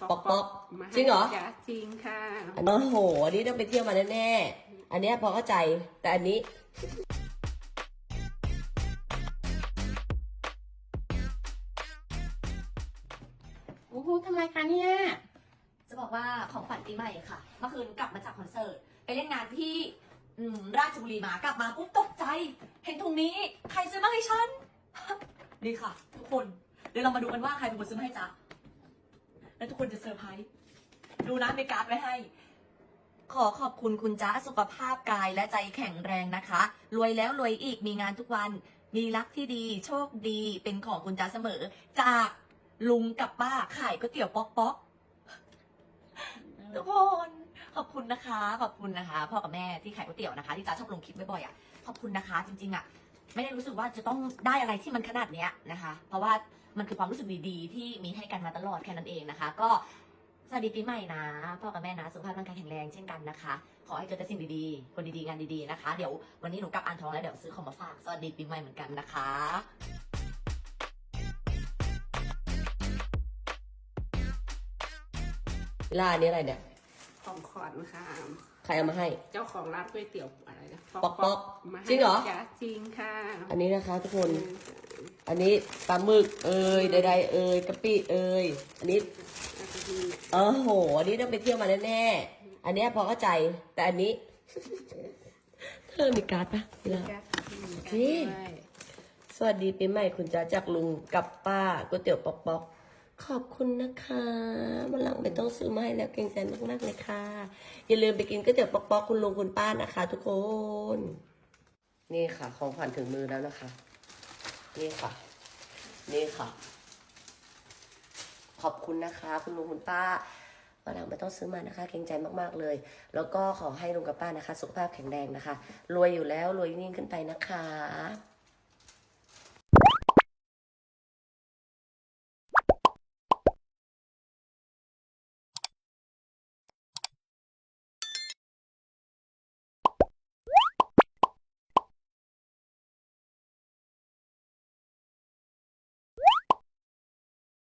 ป๊อกป๊อกมาให้จริงเหรอ จ้ะจริงค่ะอันนี้โอ้โหอันนี้ต้องไปเที่ยวมาแน่ๆ อันเนี้ยพอเข้าใจ แต่อันนี้ โอ้โหทำไรคะเนี่ย จะบอกว่าของขวัญปีใหม่ค่ะ เมื่อคืนกลับมาจากคอนเสิร์ต ไปเล่นงานที่อืมราชบุรีมากลับมาปุ๊บตกใจ เห็นถุงนี้ ใครซื้อมาให้ฉัน นี่ค่ะ ทุกคน เดี๋ยวเรามาดูกันว่าใครเป็นคนซื้อมาให้จ๊ะ แล้วทุกคนจะเซอร์ไพรส์ดูนะมีการ์ดไว้ให้ ขอขอบคุณคุณจ๊ะสุขภาพกายและใจแข็งแรงนะคะ รวยแล้วรวยอีกมีงานทุกวัน มีรักที่ดี โชคดีเป็นของคุณจ๊ะเสมอ จากลุงกับป้าขายก๋วยเตี๋ยวป๊อกป๊อกทุกคนขอบคุณนะคะ ขอบคุณนะคะ พ่อกับแม่ที่ขายก๋วยเตี๋ยวนะคะ ที่จ้าชอบลงคลิปบ่อยๆอะขอบคุณนะคะ จริงๆอะ ไม่ได้รู้สึกว่าจะต้องได้อะไรที่มันขนาดเนี้ยนะคะ เพราะว่ามันคือความรู้สึกดีๆ ที่มีให้กันมาตลอดแค่นั้นเองนะคะ ก็สวัสดีปีใหม่นะพ่อกับแม่นะสุขภาพร่างกายแข็งแรงเช่นกันนะคะ ขอให้เจอแต่สิ่งดีๆ คนดีๆ งานดีๆนะคะ เดี๋ยววันนี้หนูกลับอ่างทองแล้วเดี๋ยวซื้อของมาฝากสวัสดีปีใหม่เหมือนกันนะคะล่าอันนี้อะไรเนี่ย ของขวัญค่ะ ใครเอามาให้ เจ้าของร้านก๋วยเตี๋ยวอะไรนะป๊อกป๊อกมาให้จริงเหรอ จ้ะจริงค่ะอันนี้นะคะ ทุกคน อันนี้ปลาหมึกเอ่ยใดๆเอ่ยกะปิเอ่ยอันนี้โอ้โห อันนี้ต้องไปเที่ยวมาแน่ๆอันเนี้ยพอเข้าใจแต่อันนี้ เธอมีการ์ดปะเวลาจริง สวัสดีปีใหม่คุณจ้าจากลุงกับป้าก๋วยเตี๋ยวป๊อกป๊อก ขอบคุณนะคะวันหลังไม่ต้องซื้อมาให้แล้วเกรงใจมากๆเลยค่ะ อย่าลืมไปกินก๋วยเตี๋ยวปอกป๊อกคุณลุงคุณป้านะคะ ทุกคน นี่ค่ะ ของขวัญถึงมือแล้วนะคะ นี่ค่ะ นี่ค่ะ ขอบคุณนะคะ คุณลุงคุณป้าวันหลังไม่ต้องซื้อมานะคะ เกรงใจมากๆเลย แล้วก็ขอให้ลุงกับป้านะคะ สุขภาพแข็งแรงนะคะ รวยอยู่แล้วรวยยิ่งขึ้นไปนะคะ